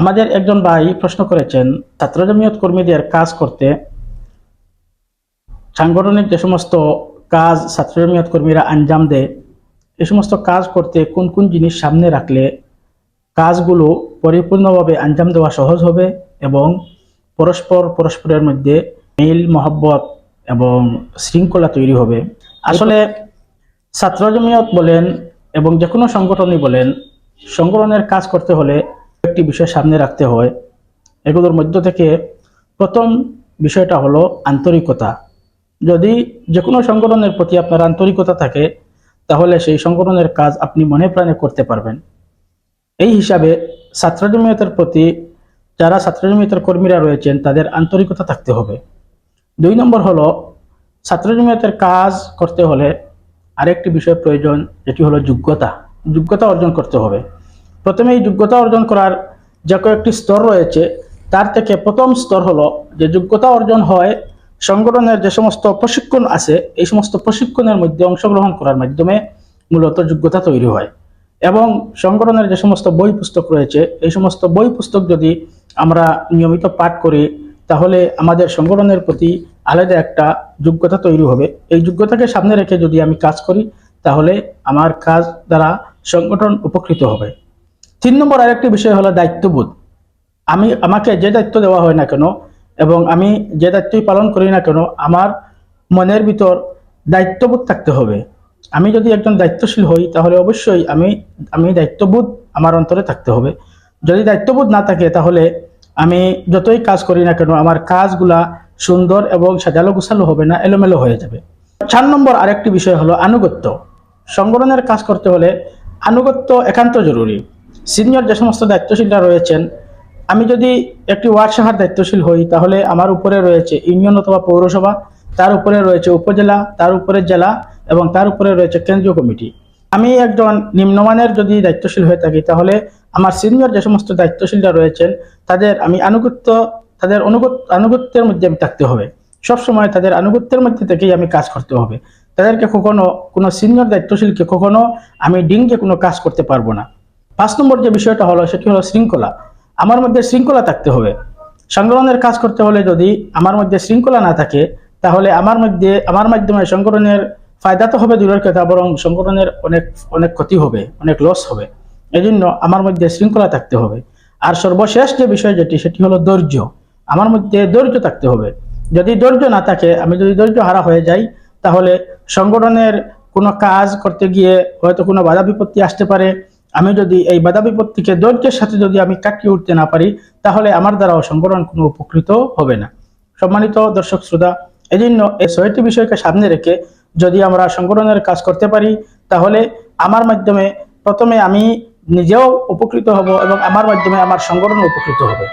আমাদের একজন ভাই প্রশ্ন করেছেন ছাত্র জমিয়ত কর্মীদের কাজ করতে সাংগঠনিক যে সমস্ত কাজ ছাত্র জমিয়ত কর্মীরা আঞ্জাম দেয়, এ সমস্ত কাজ করতে কোন কোন জিনিস সামনে রাখলে কাজগুলো পরিপূর্ণভাবে আঞ্জাম দেওয়া সহজ হবে এবং পরস্পর পরস্পরের মধ্যে মিল, মহব্বত এবং শৃঙ্খলা তৈরি হবে? আসলে ছাত্র জমিয়ত বলেন এবং যে কোনো সংগঠনই বলেন, সংগঠনের কাজ করতে হলে একটি বিষয় সামনে রাখতে হয়। এগুলোর মধ্য থেকে প্রথম বিষয়টা হলো আন্তরিকতা। যদি যে কোনো সংগঠনের প্রতি আপনার আন্তরিকতা থাকে, তাহলে সেই সংগঠনের কাজ আপনি মনে প্রাণে করতে পারবেন। এই হিসাবে ছাত্র জমিয়তের প্রতি যারা ছাত্র জমিয়তের কর্মীরা রয়েছেন, তাদের আন্তরিকতা থাকতে হবে। দুই নম্বর হলো ছাত্র জমিয়তের কাজ করতে হলে আরেকটি বিষয় প্রয়োজন, যেটি হলো যোগ্যতা। যোগ্যতা অর্জন করতে হবে। প্রথমে এই যোগ্যতা অর্জন করার যে কয়েকটি স্তর রয়েছে, তার থেকে প্রথম স্তর হলো যে যোগ্যতা অর্জন হয়, সংগঠনের যে সমস্ত প্রশিক্ষণ আছে, এই সমস্ত প্রশিক্ষণের মধ্যে অংশগ্রহণ করার মাধ্যমে মূলত যোগ্যতা তৈরি হয়। এবং সংগঠনের যে সমস্ত বই পুস্তক রয়েছে, এই সমস্ত বই পুস্তক যদি আমরা নিয়মিত পাঠ করি, তাহলে আমাদের সংগঠনের প্রতি আলাদা একটা যোগ্যতা তৈরি হবে। এই যোগ্যতাকে সামনে রেখে যদি আমি কাজ করি, তাহলে আমার কাজ দ্বারা সংগঠন উপকৃত হবে। তিন নম্বর আরেকটি বিষয় হলো দায়িত্ববোধ। আমি, আমাকে যে দায়িত্ব দেওয়া হয় না কেন এবং আমি যে দায়িত্বই পালন করি না কেন, আমার মনের ভিতর দায়িত্ববোধ থাকতে হবে। আমি যদি একজন দায়িত্বশীল হই, তাহলে অবশ্যই আমি আমি দায়িত্ববোধ আমার অন্তরে থাকতে হবে। যদি দায়িত্ববোধ না থাকে, তাহলে আমি যতই কাজ করি না কেন, আমার কাজগুলা সুন্দর এবং সাজালো গোছালো হবে না, এলোমেলো হয়ে যাবে। চার নম্বর আরেকটি বিষয় হলো আনুগত্য। সংগঠনের কাজ করতে হলে আনুগত্য একান্ত জরুরি। সিনিয়র যে সমস্ত দায়িত্বশীলরা রয়েছেন, আমি যদি একটি ওয়ার্ড শাখার দায়িত্বশীল হই, তাহলে আমার উপরে রয়েছে ইউনিয়ন অথবা পৌরসভা, তার উপরে রয়েছে উপজেলা, তার উপরে জেলা এবং তার উপরে রয়েছে কেন্দ্রীয় কমিটি। আমি একজন নিম্নমানের যদি দায়িত্বশীল হয়ে থাকি, তাহলে আমার সিনিয়র যে সমস্ত দায়িত্বশীলরা রয়েছেন, তাদের আমি আনুগত্য, তাদের অনুগত, আনুগত্যের মধ্যে আমি থাকতে হবে। সবসময় তাদের আনুগত্যের মধ্যে থেকেই আমি কাজ করতে হবে। তাদেরকে কখনো, কোনো সিনিয়র দায়িত্বশীলকে কখনো আমি ডিঙ্গে কোনো কাজ করতে পারব না। পাঁচ নম্বর যে বিষয়টা হলো, সেটি হলো শৃঙ্খলা। আমার মধ্যে শৃঙ্খলা থাকতে হবে। সংগঠনের কাজ করতে হলে যদি আমার মধ্যে শৃঙ্খলা না থাকে, তাহলে আমার মধ্যে, আমার মাধ্যমে সংগঠনের ফায়দা তো হবে দূরের কথা, বরং সংগঠনের অনেক অনেক ক্ষতি হবে, অনেক লস হবে। এই জন্য আমার মধ্যে শৃঙ্খলা থাকতে হবে। আর সর্বশেষ যে বিষয় যেটি, সেটি হলো ধৈর্য। আমার মধ্যে ধৈর্য থাকতে হবে। যদি ধৈর্য না থাকে, আমি যদি ধৈর্য হারা হয়ে যাই, তাহলে সংগঠনের কোনো কাজ করতে গিয়ে হয়তো কোনো বাধা বিপত্তি আসতে পারে আমি যদি এই বাধা বিপত্তিকে ধৈর্যের সাথে যদি আমি কাটিয়ে উঠতে না পারি, তাহলে আমার দ্বারাও সংগঠন কোনো উপকৃত হবে না। সম্মানিত দর্শক শ্রোতা এই জন্য এই ছয়টি বিষয়কে সামনে রেখে যদি আমরা সংগঠনের কাজ করতে পারি, তাহলে আমার মাধ্যমে প্রথমে আমি নিজেও উপকৃত হব এবং আমার মাধ্যমে আমার সংগঠন উপকৃত হবে।